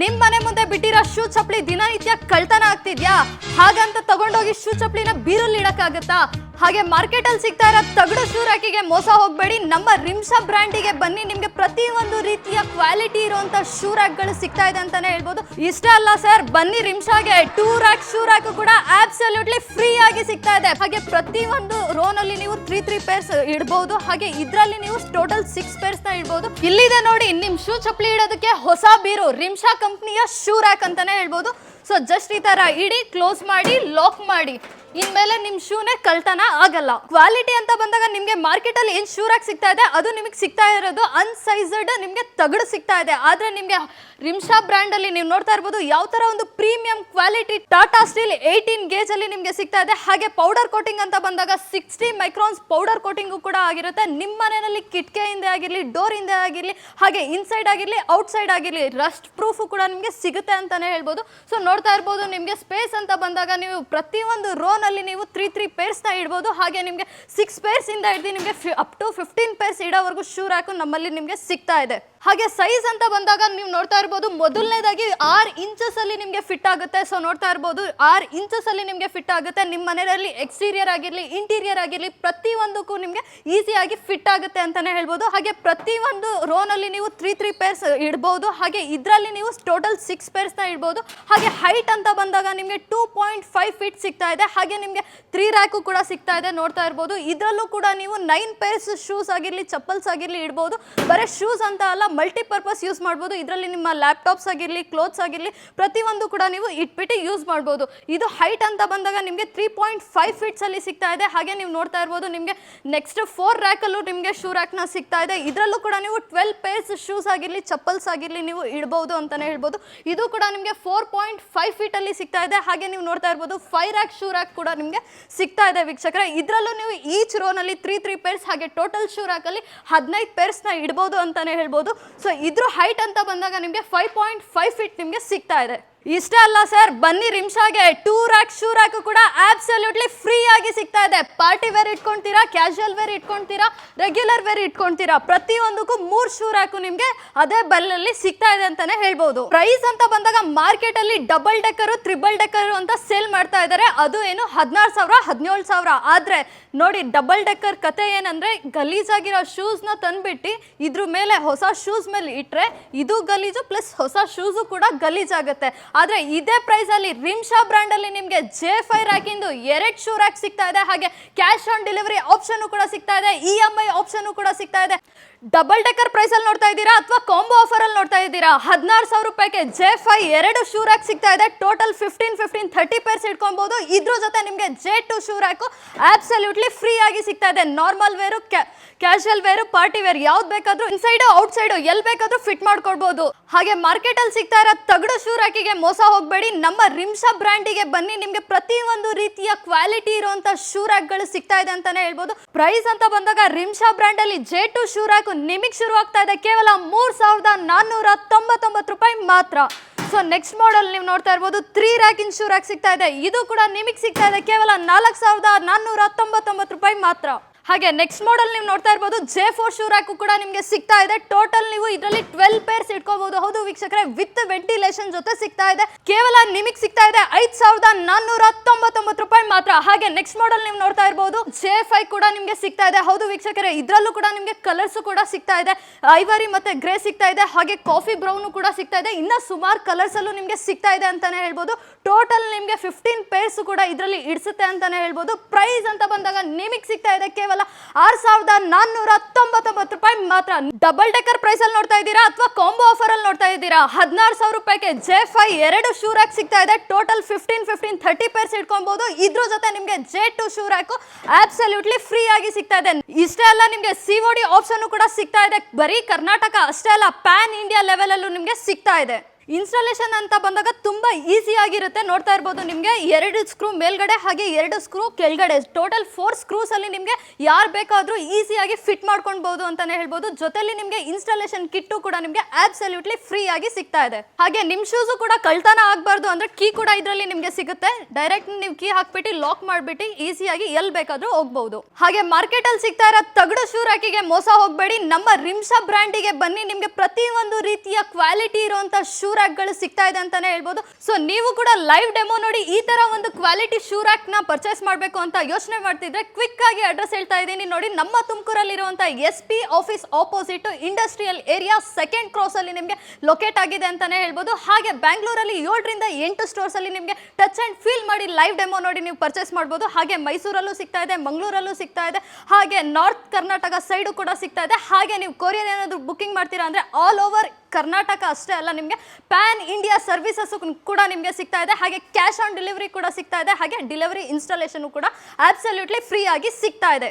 ನಿಮ್ ಮನೆ ಮುಂದೆ ಬಿಟ್ಟಿರೋ ಶೂ ಚಪ್ಪಲಿ ದಿನನಿತ್ಯ ಕಳ್ತನ ಆಗ್ತಿದ್ಯಾ? ಹಾಗಂತ ತಗೊಂಡೋಗಿ ಶೂ ಚಪ್ಪಲಿನ ಬೀರಲ್ಲಿ ಇಡಕ್ಕಾಗತ್ತಾ? ಹಾಗೆ ಮಾರ್ಕೆಟ್ ಅಲ್ಲಿ ಸಿಗ್ತಾ ಇರೋ ತಗಡು ಶೂ ರಾಕಿಗೆ ಮೋಸ ಹೋಗ್ಬೇಡಿ. ನಮ್ಮ ರಿಮ್ಶಾ ಬ್ರ್ಯಾಂಡಿಗೆ ಬನ್ನಿ. ನಿಮ್ಗೆ ಪ್ರತಿ ಒಂದು ರೀತಿಯ ಕ್ವಾಲಿಟಿ ಇರುವಂತ ಶೂ ಗಳು ಸಿಗ್ತಾ ಇದೆ ಅಂತಾನೆ ಹೇಳ್ಬೋದು. ಇಷ್ಟ ಅಲ್ಲ ಸರ್ ಬನ್ನಿ ರಿಮ್ಶಾಗೆ ಟೂ ರ್ಯಾಕ್ ಶೂ ಕೂಡ ಆಬ್ಸಲ್ಯೂಟ್ಲಿ ಫ್ರೀ ಆಗಿ ಸಿಗ್ತಾ ಇದೆ. ಹಾಗೆ ಪ್ರತಿ ಒಂದು ರೋನ್ ಅಲ್ಲಿ ನೀವು ತ್ರೀ ತ್ರೀ ಪೇರ್ಸ್ ಇಡಬಹುದು ಹಾಗೆ ಇದರಲ್ಲಿ ನೀವು ಟೋಟಲ್ ಸಿಕ್ಸ್ ಪೇರ್ಸ್ನ ಇಡಬಹುದು ಇಲ್ಲಿದೆ ನೋಡಿ, ನಿಮ್ ಶೂ ಚಪ್ಪಲಿ ಇಡೋದಕ್ಕೆ ಹೊಸ ಬೀರು. ರಿಮ್ಶಾ ಕಂಪ್ನಿಯ ಶೂ ರ್ಯಾಕ್ ಅಂತಾನೆ ಹೇಳ್ಬೋದು. ಸೊ ಜಸ್ಟ್ ಈ ತರ ಇಡಿ ಕ್ಲೋಸ್ ಮಾಡಿ ಲಾಕ್ ಮಾಡಿ. ಇನ್ಮೇಲೆ ನಿಮ್ ಶೂನೇ ಕಳ್ತನ ಆಗಲ್ಲ. ಕ್ವಾಲಿಟಿ ಅಂತ ಬಂದಾಗ ನಿಮ್ಗೆ ಮಾರ್ಕೆಟ್ ಅಲ್ಲಿ ಏನ್ ಶೂರ್ ಆಗಿ ಸಿಗ್ತಾ ಇದೆ, ಅದು ನಿಮಗೆ ಸಿಗ್ತಾ ಇರೋದು ಅನ್ಸೈಸ್ಡ್ ನಿಮ್ಗೆ ತಗಡು ಸಿಗ್ತಾ ಇದೆ. ಆದ್ರೆ ನಿಮ್ಗೆ ರಿಮ್ಶಾ ಬ್ರ್ಯಾಂಡ್ ಅಲ್ಲಿ ನೀವು ನೋಡ್ತಾ ಇರ್ಬೋದು ಯಾವ ತರ ಒಂದು premium quality Tata steel eighteen gauge ಅಲ್ಲಿ ನಿಮ್ಗೆ ಸಿಗ್ತಾ ಇದೆ. ಹಾಗೆ ಪೌಡರ್ ಕೋಟಿಂಗ್ ಅಂತ ಬಂದಾಗ ಸಿಕ್ಸ್ಟಿ ಮೈಕ್ರಾನ್ಸ್ ಪೌಡರ್ ಕೋಟಿಂಗು ಕೂಡ ಆಗಿರುತ್ತೆ. ನಿಮ್ಮ ಮನೆಯಲ್ಲಿ ಕಿಟಕಿಯಿಂದ ಆಗಿರ್ಲಿ ಡೋರ್ ಹಿಂದೆ ಆಗಿರ್ಲಿ, ಹಾಗೆ ಇನ್ಸೈಡ್ ಆಗಿರ್ಲಿ ಔಟ್ಸೈಡ್ ಆಗಿರ್ಲಿ ರಸ್ಟ್ ಪ್ರೂಫ್ ಕೂಡ ನಿಮ್ಗೆ ಸಿಗುತ್ತೆ ಅಂತಾನೆ ಹೇಳ್ಬೋದು. ಸೊ ನೋಡ್ತಾ ಇರ್ಬೋದು, ನಿಮ್ಗೆ ಸ್ಪೇಸ್ ಅಂತ ಬಂದಾಗ ನೀವು ಪ್ರತಿಯೊಂದು ರೋನ್ ಅಲ್ಲಿ ನೀವು ತ್ರೀ ತ್ರೀ ಪೇರ್ಸ್ನ ಇಡ್ಬೋದು. ಹಾಗೆ ನಿಮಗೆ ಸಿಕ್ಸ್ ಪೇರ್ಸಿಂದ ಹಿಡಿದು ಫಿ ಅಪ್ ಟು ಫಿಫ್ಟೀನ್ ಪೇರ್ಸ್ ಇಡೋವರೆಗೂ ಶೂರ್ ಹಾಕು ನಮ್ಮಲ್ಲಿ ನಿಮಗೆ ಸಿಗ್ತಾ ಇದೆ. ಹಾಗೆ ಸೈಜ್ ಅಂತ ಬಂದಾಗ ನೀವು ನೋಡ್ತಾ ಇರ್ಬೋದು ಮೊದಲನೇದಾಗಿ ಆರ್ ಇಂಚಸ್ ಅಲ್ಲಿ ನಿಮಗೆ ಫಿಟ್ ಆಗುತ್ತೆ. ಸೊ ನೋಡ್ತಾ ಇರ್ಬೋದು ಆರ್ ಇಂಚಸ್ ಅಲ್ಲಿ ನಿಮಗೆ ಫಿಟ್ ಆಗುತ್ತೆ. ನಿಮ್ಮ ಮನೆಯಲ್ಲಿ ಎಕ್ಸ್ಟೀರಿಯರ್ ಆಗಿರಲಿ ಇಂಟೀರಿಯರ್ ಆಗಿರಲಿ ಪ್ರತಿಯೊಂದಕ್ಕೂ ನಿಮಗೆ ಈಸಿಯಾಗಿ ಫಿಟ್ ಆಗುತ್ತೆ ಅಂತಾನೆ ಹೇಳ್ಬೋದು. ಹಾಗೆ ಪ್ರತಿ ಒಂದು ರೋನ್ ನೀವು ತ್ರೀ ತ್ರೀ ಪೇರ್ಸ್ ಇಡ್ಬೋದು. ಹಾಗೆ ಇದರಲ್ಲಿ ನೀವು ಟೋಟಲ್ ಸಿಕ್ಸ್ ಪೇರ್ಸ್ನ ಇಡ್ಬೋದು. ಹಾಗೆ ಹೈಟ್ ಅಂತ ಬಂದಾಗ ನಿಮಗೆ ಟೂ ಪಾಯಿಂಟ್ ಫೈವ್ ಫೀಟ್ ಸಿಗ್ತಾ ಇದೆ. ಹಾಗೆ ನಿಮಗೆ ತ್ರೀ ರ್ಯಾಕು ಕೂಡ ಸಿಗ್ತಾ ಇದೆ. ನೋಡ್ತಾ ಇರ್ಬೋದು. ಇದರಲ್ಲೂ ಕೂಡ ನೀವು ನೈನ್ ಪೇರ್ಸ್ ಶೂಸ್ ಆಗಿರಲಿ, ಚಪ್ಪಲ್ಸ್ ಆಗಿರಲಿ ಇಡ್ಬೋದು. ಬರೀ ಶೂಸ್ ಅಂತ ಅಲ್ಲ ಮಲ್ಟಿಪರ್ಪಸ್ ಯೂಸ್ ಮಾಡ್ಬೋದು. ಇದರಲ್ಲಿ ನಿಮ್ಮ ಲ್ಯಾಪ್ಟಾಪ್ಸ್ ಆಗಿರಲಿ ಕ್ಲೋತ್ಸ್ ಆಗಿರಲಿ, ಪ್ರತಿಯೊಂದು ಕೂಡ ನೀವು ಇಟ್ಬಿಟ್ಟು ಯೂಸ್ ಮಾಡ್ಬೋದು. ಇದು ಹೈಟ್ ಅಂತ ಬಂದಾಗ ನಿಮಗೆ ತ್ರೀ ಪಾಯಿಂಟ್ ಫೈವ್ ಫೀಟ್ಸಲ್ಲಿ ಸಿಗ್ತಾ ಇದೆ. ಹಾಗೆ ನೀವು ನೋಡ್ತಾ ಇರ್ಬೋದು, ನಿಮಗೆ ನೆಕ್ಸ್ಟ್ ಫೋರ್ ರ್ಯಾಕಲ್ಲೂ ನಿಮಗೆ ಶೂ ರ್ಯಾಕ್ನ ಸಿಗ್ತಾ ಇದೆ. ಇದರಲ್ಲೂ ಕೂಡ ನೀವು ಟ್ವೆಲ್ ಪೇರ್ಸ್ ಶೂಸ್ ಆಗಿರಲಿ ಚಪ್ಪಲ್ಸ್ ಆಗಿರಲಿ ನೀವು ಇಡ್ಬೋದು ಅಂತಲೇ ಹೇಳ್ಬೋದು. ಇದು ಕೂಡ ನಿಮಗೆ ಫೋರ್ ಪಾಯಿಂಟ್ ಫೈವ್ ಫೀಟಲ್ಲಿ ಸಿಗ್ತಾ ಇದೆ. ಹಾಗೆ ನೀವು ನೋಡ್ತಾ ಇರ್ಬೋದು ಫೈವ್ ರ್ಯಾಕ್ ಶೂ ರ್ಯಾಕ್ ಕೂಡ ನಿಮಗೆ ಸಿಗ್ತಾ ಇದೆ ವೀಕ್ಷಕರೇ. ಇದರಲ್ಲೂ ನೀವು ಈಚ್ ರೋನಲ್ಲಿ ತ್ರೀ ತ್ರೀ ಪೇರ್ಸ್ ಹಾಗೆ ಟೋಟಲ್ ಶೂ ರ್ಯಾಕಲ್ಲಿ ಹದಿನೈದು ಪೇರ್ಸ್ನ ಇಡ್ಬೋದು ಅಂತಲೇ ಹೇಳ್ಬೋದು. ಸೊ ಇದ್ರ ಹೈಟ್ ಅಂತ ಬಂದಾಗ ನಿಮಗೆ ಫೈವ್ ಪಾಯಿಂಟ್ ಫೈವ್ ಫೀಟ್ ನಿಮಗೆ ಸಿಗ್ತಾ ಇದೆ. ಇಷ್ಟೇ ಅಲ್ಲ ಸರ್, ಬನ್ನಿ ರಿಮ್ಶಾಗೆ ಟೂ ರ್ಯಾಕ್ ಶೂ ಹಾಕು ಕೂಡ ಆಬ್ಸಲ್ಯೂಟ್ಲಿ ಫ್ರೀ ಆಗಿ ಸಿಗ್ತಾ ಇದೆ. ಪಾರ್ಟಿ ವೇರ್ ಇಟ್ಕೊಂತೀರಾ ಕ್ಯಾಶುವಲ್ ವೇರ್ ಇಟ್ಕೊಂತೀರಾ ರೆಗ್ಯುಲರ್ ವೇರ್ ಇಟ್ಕೊಂತೀರಾ, ಪ್ರತಿಯೊಂದಕ್ಕೂ ಮೂರು ಶೂ ರ್ಯಾಕು ನಿಮ್ಗೆ ಅದೇ ಬಲ್ಲಲ್ಲಿ ಸಿಗ್ತಾ ಇದೆ ಅಂತಾನೆ ಹೇಳ್ಬೋದು. ಪ್ರೈಸ್ ಅಂತ ಬಂದಾಗ ಮಾರ್ಕೆಟ್ ಅಲ್ಲಿ ಡಬಲ್ ಡೆಕ್ಕರ್ ತ್ರಿಬಲ್ ಡೆಕ್ಕರ್ ಅಂತ ಸೇಲ್ ಮಾಡ್ತಾ ಇದ್ದಾರೆ. ಅದು ಏನು ಹದಿನಾರು ಸಾವಿರ, ಹದಿನೇಳು ಸಾವಿರ. ಆದ್ರೆ ನೋಡಿ ಡಬಲ್ ಡೆಕ್ಕರ್ ಕತೆ ಏನಂದ್ರೆ, ಗಲೀಜಾಗಿರೋ ಶೂಸ್ನ ತಂದ್ಬಿಟ್ಟು ಇದ್ರ ಮೇಲೆ ಹೊಸ ಶೂಸ್ ಮೇಲೆ ಇಟ್ರೆ ಇದು ಗಲೀಜು ಪ್ಲಸ್ ಹೊಸ ಶೂಸು ಕೂಡ ಗಲೀಜಾಗುತ್ತೆ. ಆದ್ರೆ ಇದೇ ಪ್ರೈಸ್ ಅಲ್ಲಿ ರಿಮ್ಶಾ ಬ್ರ್ಯಾಂಡ್ ಅಲ್ಲಿ ನಿಮ್ಗೆ ಜೆ ಫೈ ರ್ಯಾಕಿಂದು ಎರಡ್ ಶೂ ರ್ಯಾಕ್ ಸಿಗ್ತಾ ಇದೆ, ಹಾಗೆ ಕ್ಯಾಶ್ ಆನ್ ಡೆಲಿವರಿ ಆಪ್ಷನ್ ಕೂಡ ಸಿಗ್ತಾ ಇದೆ ಇ ಎಂ ಐ ಆಪ್ಷನ್ ಕೂಡ ಸಿಗ್ತಾ ಇದೆ. ಡಬಲ್ ಡೆಕ್ಕರ್ ಪ್ರೈಸ್ ಅಲ್ಲಿ ನೋಡ್ತಾ ಇದ್ದೀರಾ ಅಥವಾ ಕಾಂಬೋ ಆಫರ್ ಅಲ್ಲಿ ನೋಡ್ತಾ ಇದ್ದೀರಾ? ಹದಿನಾರು ಸಾವಿರ ರೂಪಾಯಿಗೆ ಜೆ ಫೈ ಎರಡು ಶೂ ರ್ಯಾಕ್ ಸಿಗ್ತಾ ಇದೆ total fifteen fifteen thirty pairs ಇಟ್ಕೊಬಹುದು ಇದ್ರ ಜೊತೆ ನಿಮಗೆ J two shoe rack absolutely free ಆಗಿ ಸಿಗ್ತಾ ಇದೆ. Normal wear casual wear party wear ಯಾವ್ದು ಬೇಕಾದ್ರೂ ಇನ್ಸೈಡ್ ಔಟ್ ಸೈಡ್ ಎಲ್ಲಿ ಬೇಕಾದ್ರೂ ಫಿಟ್ ಮಾಡ್ಕೊಡ್ಬೋದು ಹಾಗೆ ಮಾರ್ಕೆಟ್ ಅಲ್ಲಿ ಸಿಗ್ತಾ ಇರೋ ತಗಡು ಶೂ ರ್ಯಾಕಿಗೆ ಮೋಸ ಹೋಗಬೇಡಿ. ನಮ್ಮ ರಿಮ್ಸಾ ಬ್ರ್ಯಾಂಡಿಗೆ ಬನ್ನಿ. ನಿಮಗೆ ಪ್ರತಿ ಒಂದು ರೀತಿಯ ಕ್ವಾಲಿಟಿ ಇರುವಂತ ಶೂ ರ್ಯಾಕ್ಗಳು ಸಿಗ್ತಾ ಇದೆ ಅಂತಾನೆ ಹೇಳ್ಬೋದು. ಪ್ರೈಸ್ ಅಂತ ಬಂದಾಗ ರಿಮ್ಸಾ ಬ್ರ್ಯಾಂಡ್ ಅಲ್ಲಿ ಜೆ ಟು ಶೂ ರ್ಯಾಕ್ ನಿಮಗೆ ಶುರು ಇದೆ. ಕೇವಲ ಮೂರ್ ಸಾವಿರದ ನಾನ್ನೂರ ತೊಂಬತ್ತೊಂಬತ್ತು ರೂಪಾಯಿ ಮಾತ್ರ. ಸೊ ನೆಕ್ಸ್ಟ್ ಮಾಡೆಲ್ ನೀವು ನೋಡ್ತಾ ಇರ್ಬೋದು. Three rack in shoe rack ಸಿಗ್ತಾ ಇದೆ. ಇದು ಕೂಡ ನಿಮಗೆ ಸಿಗ್ತಾ ಇದೆ. ಕೇವಲ ನಾಲ್ಕು ಸಾವಿರದ ನಾನ್ನೂರ ತೊಂಬತ್ತೊಂಬತ್ತು ರೂಪಾಯಿ ಮಾತ್ರ. ಹಾಗೆ ನೆಕ್ಸ್ಟ್ ಮಾಡೆಲ್ ನೀವು ನೋಡ್ತಾ ಇರ್ಬೋದು ಜೆ ಫೋರ್ ಶೂರಾಕು ಕೂಡ ನಿಮಗೆ ಸಿಗ್ತಾ ಇದೆ. ಟೋಟಲ್ ನೀವು ಇದರಲ್ಲಿ ಟ್ವೆಲ್ ಪೇರ್ಸ್ ಇಟ್ಕೋಬಹುದು ಹೌದು ವೀಕ್ಷಕರೇ ವಿತ್ ವೆಂಟಿಲೇಷನ್ ಜೊತೆ ಸಿಗ್ತಾ ಇದೆ. ಕೇವಲ ನಿಮಗೆ ಸಿಗ್ತಾ ಇದೆ, ಐದ್ ಸಾವಿರದ ನಾನ್ನೂರ ತೊಂಬತ್ತೊಂಬತ್ತು ರೂಪಾಯಿ ಮಾತ್ರ. ಹಾಗೆ ನೆಕ್ಸ್ಟ್ ಮಾಡಲ್ ನೀವು ನೋಡ್ತಾ ಇರ್ಬೋದು ಜೆ ಫೈವ್ ಕೂಡ ನಿಮಗೆ ಸಿಗ್ತಾ ಇದೆ. ಹೌದು ವೀಕ್ಷಕರೇ, ಇದರಲ್ಲೂ ಕೂಡ ನಿಮಗೆ ಕಲರ್ಸ್ ಕೂಡ ಸಿಗ್ತಾ ಇದೆ. ಐವರಿ ಮತ್ತೆ ಗ್ರೇ ಸಿಗ್ತಾ ಇದೆ, ಹಾಗೆ ಕಾಫಿ ಬ್ರೌನ್ ಕೂಡ ಸಿಗ್ತಾ ಇದೆ. ಇನ್ನ ಸುಮಾರು ಕಲರ್ಸ್ ಅಲ್ಲೂ ನಿಮಗೆ ಸಿಗ್ತಾ ಇದೆ ಅಂತಾನೆ ಹೇಳ್ಬೋದು. ಟೋಟಲ್ ನಿಮಗೆ ಫಿಫ್ಟೀನ್ ಪೇರ್ಸ್ ಕೂಡ ಇದರಲ್ಲಿ ಇಡಿಸುತ್ತೆ ಅಂತಾನೆ ಹೇಳ್ಬೋದು. ಪ್ರೈಸ್ ಅಂತ ಬಂದಾಗ ನಿಮಗೆ ಸಿಗ್ತಾ ಇದೆ ಕೇವಲ ಆರ್ ಸಾವಿರದ ನಾನ್ನೂರ ತೊಂಬತ್ತೊಂಬತ್ತು ರೂಪಾಯಿ ಮಾತ್ರ. ಡಬಲ್ ಡೆಕರ್ ಪ್ರೈಸ್ ಅಲ್ಲಿ ನೋಡ್ತಾ ಇದ್ದೀರಾ ಅಥವಾ ಕಾಂಬೋ ಆಫರ್ ಅಲ್ಲಿ ನೋಡ್ತಾ ಇದ್ದೀರಾ? ಹದಿನಾರು ಸಾವಿರ ರೂಪಾಯಿಗೆ ಜೆ ಫೈ ಎರಡು ಶೂ ರ್ಯಾಕ್ ಸಿಗ್ತಾ ಇದೆ. Total fifteen fifteen thirty pairs ಇಟ್ಕೊಬಹುದು ಇದ್ರ ಜೊತೆ ನಿಮಗೆ J two shoe rack absolutely free ಆಗಿ ಸಿಗ್ತಾ ಇದೆ. ಇಷ್ಟೇ ಅಲ್ಲ, ನಿಮಗೆ ಸಿ ಒ ಡಿ ಆಪ್ಷನ್ ಕೂಡ ಸಿಗ್ತಾ ಇದೆ. ಬರೀ ಕರ್ನಾಟಕ ಅಷ್ಟೇ ಅಲ್ಲ ಪ್ಯಾನ್ ಇಂಡಿಯಾ ಲೆವೆಲ್ ಅಲ್ಲೂ ನಿಮಗೆ ಸಿಗ್ತಾ ಇದೆ. ಇನ್ಸ್ಟಾಲೇಷನ್ ಅಂತ ಬಂದಾಗ ತುಂಬ ಈಸಿ ಆಗಿರುತ್ತೆ. ನೋಡ್ತಾ ಇರ್ಬೋದು ನಿಮಗೆ ಎರಡು ಸ್ಕ್ರೂ ಮೇಲ್ಗಡೆ ಹಾಗೆ ಎರಡು ಸ್ಕ್ರೂ ಕೆಳಗಡೆ. ಟೋಟಲ್ ಫೋರ್ ಸ್ಕ್ರೂಸ್ ಅಲ್ಲಿ ನಿಮಗೆ ಯಾರು ಬೇಕಾದರೂ ಈಸಿಯಾಗಿ ಫಿಟ್ ಮಾಡ್ಕೊಳ್ಬೋದು ಅಂತಲೇ ಹೇಳ್ಬೋದು. ಜೊತೆಲಿ ನಿಮಗೆ ಇನ್ಸ್ಟಾಲೇಷನ್ ಕಿಟ್ಟು ಕೂಡ ನಿಮಗೆ ಆಬ್ಸಲ್ಯೂಟ್ಲಿ ಫ್ರೀ ಆಗಿ ಸಿಗ್ತಾ ಇದೆ. ಹಾಗೆ ನಿಮ್ಮ ಶೂಸು ಕೂಡ ಕಳ್ತನ ಆಗಬಾರ್ದು ಅಂದರೆ ಕೀ ಕೂಡ ಇದರಲ್ಲಿ ನಿಮಗೆ ಸಿಗುತ್ತೆ. ಡೈರೆಕ್ಟ್ ನೀವು ಕೀ ಹಾಕ್ಬಿಟ್ಟು ಲಾಕ್ ಮಾಡಿಬಿಟ್ಟು ಈಸಿಯಾಗಿ ಎಲ್ಲಿ ಬೇಕಾದರೂ ಹೋಗ್ಬೋದು. ಹಾಗೆ ಮಾರ್ಕೆಟಲ್ಲಿ ಸಿಗ್ತಾ ಇರೋ ತಗಡು ಶೂ ರಾಕಿಗೆ ಮೋಸ ಹೋಗಬೇಡಿ. ನಮ್ಮ ರಿಮ್ಸಾ ಬ್ರ್ಯಾಂಡಿಗೆ ಬನ್ನಿ. ನಿಮಗೆ ಪ್ರತಿಯೊಂದು ರೀತಿಯ ಕ್ವಾಲಿಟಿ ಇರುವಂತ ಶೂ ರ್ಯಾಕ್ಗಳು ಸಿಗ್ತಾ ಇದೆ ಅಂತಾನೆ ಹೇಳ್ಬೋದು. ಸೊ ನೀವು ಕೂಡ ಲೈವ್ ಡೆಮೋ ನೋಡಿ ಈ ತರ ಒಂದು ಕ್ವಾಲಿಟಿ ಶೂ ರ್ಯಾಕ್ ಪರ್ಚೇಸ್ ಮಾಡಬೇಕು ಅಂತ ಯೋಚನೆ ಮಾಡ್ತಿದ್ರೆ ಕ್ವಿಕ್ ಆಗಿ ಅಡ್ರೆಸ್ ಹೇಳ್ತಾ ಇದ್ದೀನಿ. ನೋಡಿ, ನಮ್ಮ ತುಮಕೂರಲ್ಲಿರುವಂಥ S P office opposite industrial area second cross ಅಲ್ಲಿ ನಿಮಗೆ ಲೊಕೇಟ್ ಆಗಿದೆ ಅಂತಾನೆ ಹೇಳ್ಬೋದು. ಹಾಗೆ ಬ್ಯಾಂಗ್ಳೂರಲ್ಲಿ ಏಳರಿಂದ ಎಂಟು ಸ್ಟೋರ್ಸ್ ಅಲ್ಲಿ ನಿಮಗೆ ಟಚ್ ಅಂಡ್ ಫೀಲ್ ಮಾಡಿ ಲೈವ್ ಡೆಮೋ ನೋಡಿ ನೀವು ಪರ್ಚೇಸ್ ಮಾಡ್ಬೋದು. ಹಾಗೆ ಮೈಸೂರಲ್ಲೂ ಸಿಗ್ತಾ ಇದೆ, ಮಂಗಳೂರಲ್ಲೂ ಸಿಗ್ತಾ ಇದೆ. ಹಾಗೆ ನಾರ್ತ್ ಕರ್ನಾಟಕ ಸೈಡು ಕೂಡ ಸಿಗ್ತಾ ಇದೆ. ಹಾಗೆ ನೀವು ಕೊರಿಯರ್ ಏನಾದರೂ ಬುಕ್ಕಿಂಗ್ ಮಾಡ್ತೀರಾ ಅಂದ್ರೆ ಆಲ್ ಓವರ್ ಕರ್ನಾಟಕ ಅಷ್ಟೇ ಅಲ್ಲ, ನಿಮಗೆ ಪ್ಯಾನ್ ಇಂಡಿಯಾ ಸರ್ವಿಸಸ್ ಕೂಡ ನಿಮಗೆ ಸಿಗ್ತಾ ಇದೆ, ಹಾಗೆ ಕ್ಯಾಶ್ ಆನ್ ಡೆಲಿವರಿ ಕೂಡ ಸಿಗ್ತಾ ಇದೆ, ಹಾಗೆ ಡೆಲಿವರಿ ಇನ್ಸ್ಟಾಲೇಷನ್ ಕೂಡ ಆಬ್ಸಲ್ಯೂಟ್ಲಿ ಫ್ರೀ ಆಗಿ ಸಿಗ್ತಾ ಇದೆ.